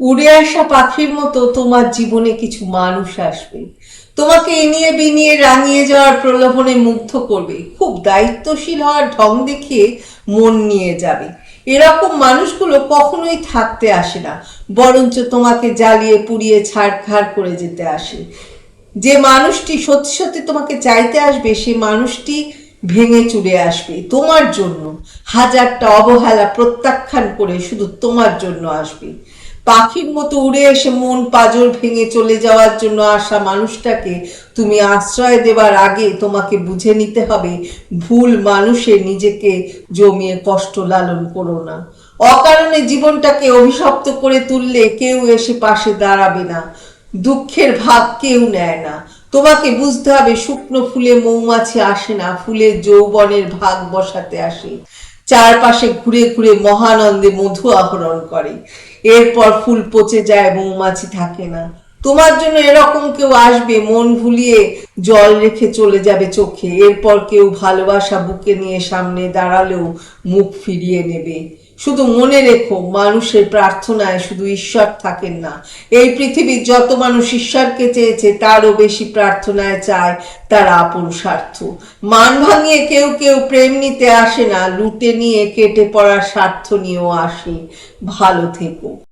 উড়ে আসা পাখির মতো তোমার জীবনে কিছু মানুষ আসবে। তোমাকে এনিয়ে বিনিয়ে রাঙিয়ে যাওয়ার প্রলোভনে মুগ্ধ করবে। খুব দায়িত্বশীল হওয়ার ঢং দেখিয়ে মন নিয়ে যাবে। এরকম মানুষগুলো কখনোই থাকতে আসে না, বরঞ্চ তোমাকে জ্বালিয়ে পুড়িয়ে ছাড়খাড় করে যেতে আসে। যে মানুষটি সত্যি সত্যি তোমাকে চাইতে আসবে, সে মানুষটি ভেঙে চুরে আসবে তোমার জন্য। হাজারটা অবহেলা প্রত্যাখ্যান করে শুধু তোমার জন্য আসবে। পাখির মতো উড়ে এসে মন পাজর ভেঙে চলে যাওয়ার জন্য আসা মানুষটাকে তুমি আশ্রয় দেওয়ার আগে তোমাকে বুঝে নিতে হবে, ভুল মানুষে নিজেকে জমিয়ে কষ্ট লালন করো না। অকারণে জীবনটাকে অভিশপ্ত করে তুললে কেউ এসে পাশে দাঁড়াবে না, দুঃখের ভাগ কেউ নেয় না। তোমাকে বুঝতে হবে শুকনো ফুলে মৌমাছি আসে না ফুলে যৌবনের ভাগ বসাতে আসে। চারপাশে ঘুরে ঘুরে মহানন্দে মধু আহরণ করে। এরপর ফুল পচে যায় মৌমাছি থাকে না। তোমার জন্য এরকম কেউ আসবে, মন ভুলিয়ে জল রেখে চলে যাবে চোখে। এরপর কেউ ভালোবাসা বুকে নিয়ে সামনে দাঁড়ালেও মুখ ফিরিয়ে নেবে। শুধু মনে রেখো, মানুষের প্রার্থনায় শুধু ঈশ্বর থাকেন না। এই পৃথিবীর যত মানুষ ঈশ্বরকে চেয়েছে, তারও বেশি প্রার্থনায় চায় তার আপন মান ভাঙিয়ে কেউ কেউ প্রেম নিতে আসে না, লুটে নিয়ে কেটে পড়ার স্বার্থ নিয়েও আসে। ভালো থেকো।